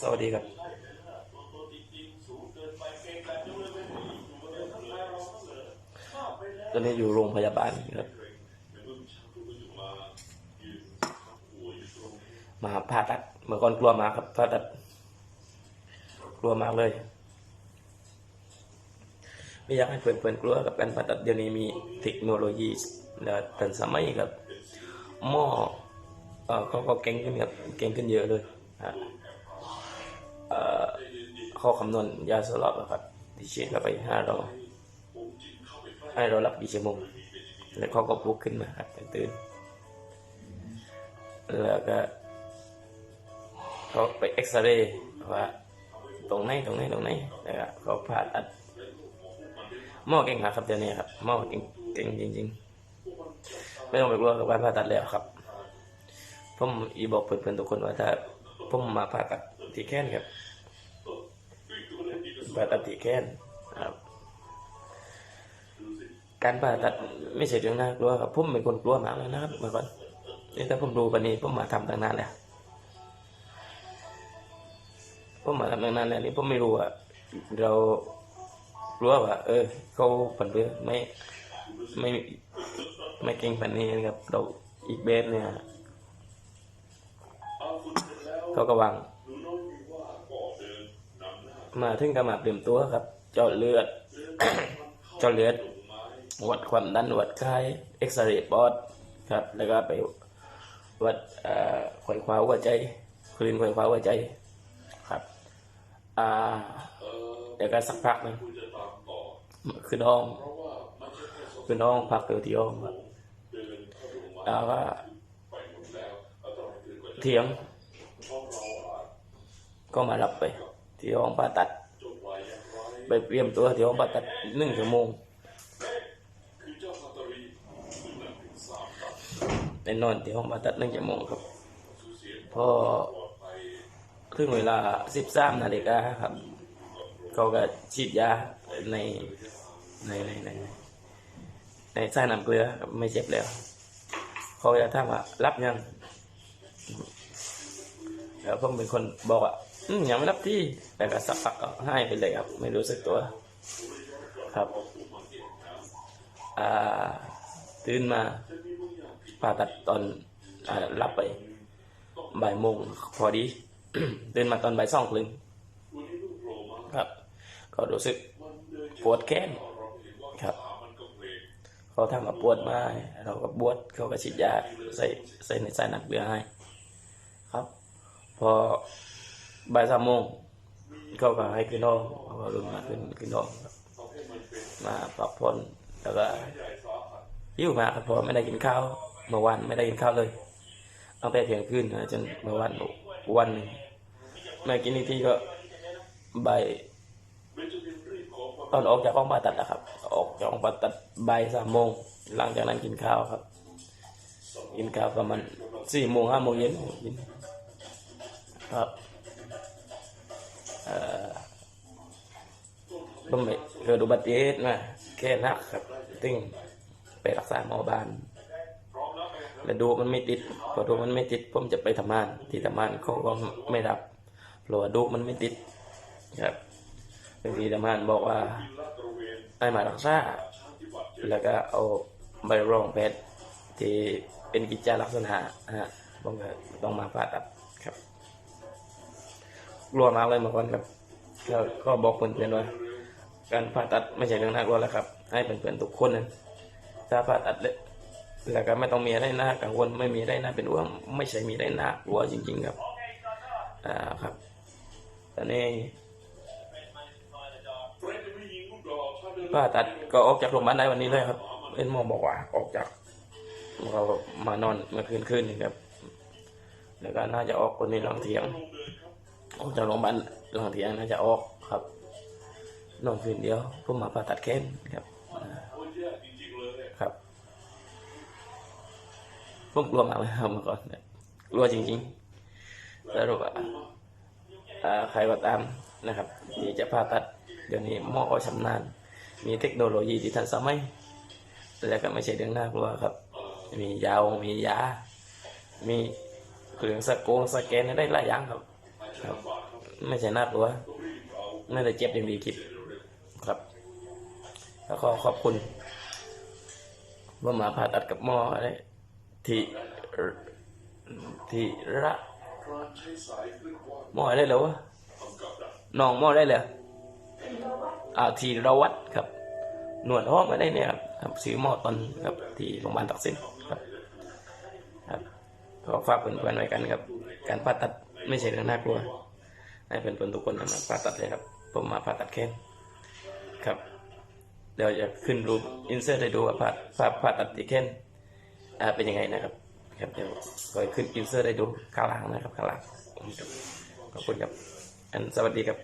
สวัสดีครับตอนนี้อยู่โรงพยาบาลครับ มาผ่าตัด เมื่อก่อนกลัวมากครับผ่าตัด กลัวมากเลย ไม่อยากให้เพื่อนๆกลัวกับการผ่าตัดเดี๋ยวนี้มีเทคโนโลยีและทันสมัยครับหม้อเขาก็เก่งขึ้นครับเก่งขึ้นเยอะเลยฮะ ขาคำนวณยาสลบอะครับที่ฉีดเข้าไปห้าเราให้เรารับกี่ชั่วโมงแล้วเขาก็ปลุกขึ้นมาครับตื่นแล้วก็เขาไปเอ็กซเรย์ว่าตรงไหนตรงไหนตรงไหนแล้วก็เขาผ่าตัดหมอเก่งครับเดี๋ยวนี้ครับหมอเก่งเก่งจริง ๆ ไม่ต้องไปกลัวกับการผ่าตัดแล้วครับผมอีบอกเพื่อนๆทุกคนว่าถ้าผมมาผ่าตัดที่แค้นครับ ผ่าตัดที่แค้นครับ การผ่าตัดไม่ใช่เรื่องน่ากลัวครับผมเป็นคนกลัวมากเลยนะครับเมื่อก่อนนี่ถ้าผมดูปันนี้ผมมาทำตั้งนานแล้วผมมาทำตั้งนานแล้วนี่ผมไม่รู้ว่าเรากลัวว่า เออ เขาผันเพื่อไม่ไม่ไม่เก่งปันนี้นะครับเราอีกเบสเนี่ยเขาก็วาง มาถึงกระหมาเตรียมตัวครับเจาะเลือด เจาะเลือดวัดความดันวัดไข้เอ็กซเรย์ปอดครับ แล้วก็ไปวัดเอ่อไขว่คว้าหัวใจคลื่นไขว่คว้าหัวใจครับอ่าเดี๋ยวก็สักพักหนึงคือน้องคือน้องพักอยู่ที่ห้องครับแล้วก็เถียงก็มารับไป ที่ห้องผ่าตัด ไปเตรียมตัวที่ห้องผ่าตัดหนึ่งชั่วโมงไปนอนที่ห้องผ่าตัดหนึ่งชั่วโมงครับ พอถึงเวลาสิบสามนาฬิกาครับ เขาก็ฉีดยาในในในในในสายน้ำเกลือครับไม่เจ็บแล้ว เขาจะถามว่ารับยังแล้วผมเป็นคนบอกว่า อืมยังไม่รับที่แต่ก็สักพักก็ให้ไปเลยครับ ไม่รู้สึกตัว ครับอ่าตื่นมาผ่าตัดตอนอ่ารับไปบ่ายโมงพอดี ตื่นมาตอนบ่ายสองครึ่งครับ ก็รู้สึกปวดแขนครับเขาทำมาปวดมาเราก็บวดเขาก็ฉีดยาใส่ใส่ในสายหนักเบือให้ ครับ พอ บ่ายสามโมงเขาก็ให้ขึ้นห้องเขาก็ลงมาขึ้นขึ้นห้องครับมาพักผ่อนแล้วก็หิวมาครับพอไม่ได้กินข้าวเมื่อวันไม่ได้กินข้าวเลยตั้งแต่เที่ยงคืนจนเมื่อวันวันหนึ่งไม่กินอีกทีก็บ่ายตอนออกจากห้องผ่าตัดนะครับ ออกจากห้องผ่าตัดบ่ายสามโมงหลังจากนั้นกินข้าวครับ กินข้าวประมาณสี่โมงห้าโมงเย็นครับ ผมเกิดอุบัติเหตุมาแค่นักครับตึงไปรักษาหมอบานแล้วดูมันไม่ติดพอดูมันไม่ติดผมจะไปทำงาน ที่ทำงานเขาก็ไม่รับเพราะว่าดูมันไม่ติดครับบางทีทำงานบอกว่าให้มารักษาแล้วก็เอาใบรองแพทย์ที่เป็นกิจจลักษณะฮะผมก็ต้องมาผ่าตัดครับกลัวมากเลยเมื่อก่อนครับแล้วก็บอกคนเพื่อนว่า การผ่าตัดไม่ใช่เรื่องน่ากลัวแล้วครับ ให้เพื่อนๆทุกคนนะถ้าผ่าตัดเลยแล้วก็ไม่ต้องมีอะไรน่ากังวลไม่มีอะไรน่าเป็นห่วงไม่ใช่มีอะไรน่ากลัวจริง ๆ ครับอ่าครับตอนนี้ผ่าตัดก็ออกจากโรงพยาบาลได้วันนี้เลยครับเป็นหมอบอกว่าออกจากเรามานอนเมื่อคืนคืนนี่ครับ แล้วก็น่าจะออกคนนี้หลังเที่ยงออกจากโรงพยาบาลหลังเที่ยงน่าจะออกครับ นอนคืนเดียวผมมาผ่าตัดแขนครับครับ ผมกลัวมากเลยครับเมื่อก่อนกลัวจริงๆสรุปว่าใครก็ตามนะครับที่จะผ่าตัดเดี๋ยวนี้หมอก็ชำนาญ มีเทคโนโลยีที่ทันสมัยแต่ก็ไม่ใช่เรื่องน่ากลัวครับ มียาวมียา มีเครื่องสกงสแกนได้หลายอย่างครับ ครับ ไม่ใช่น่ากลัวไม่ได้เจ็บอย่างที่คิด ครับแล้วก็ขอบคุณว่ามาผ่าตัดกับหมออะไรที่ที่ระหมอได้แล้ววะน้องหมอได้เลยอ่าทีรวัตครับ หนวดห้องไม่ได้เนี่ยครับครับซื้อหมอตอนครับที่โรงพยาบาลตักสินครับครับก็ฝากเพื่อนๆไว้กันครับ การผ่าตัดไม่ใช่เรื่องน่ากลัวให้เพื่อนๆทุกคนมาผ่าตัดเลยครับ ผมมาผ่าตัดแค้น ครับเดี๋ยวจะขึ้นรูปอินเสิร์ตให้ดูว่าผ่าผ่าผ่าตัดตีเค้นอ่าเป็นยังไงนะครับครับเดี๋ยวก็ขึ้นอินเสิร์ตให้ดูข้างหลังนะครับข้างหลังขอบคุณครับอันสวัสดีครับ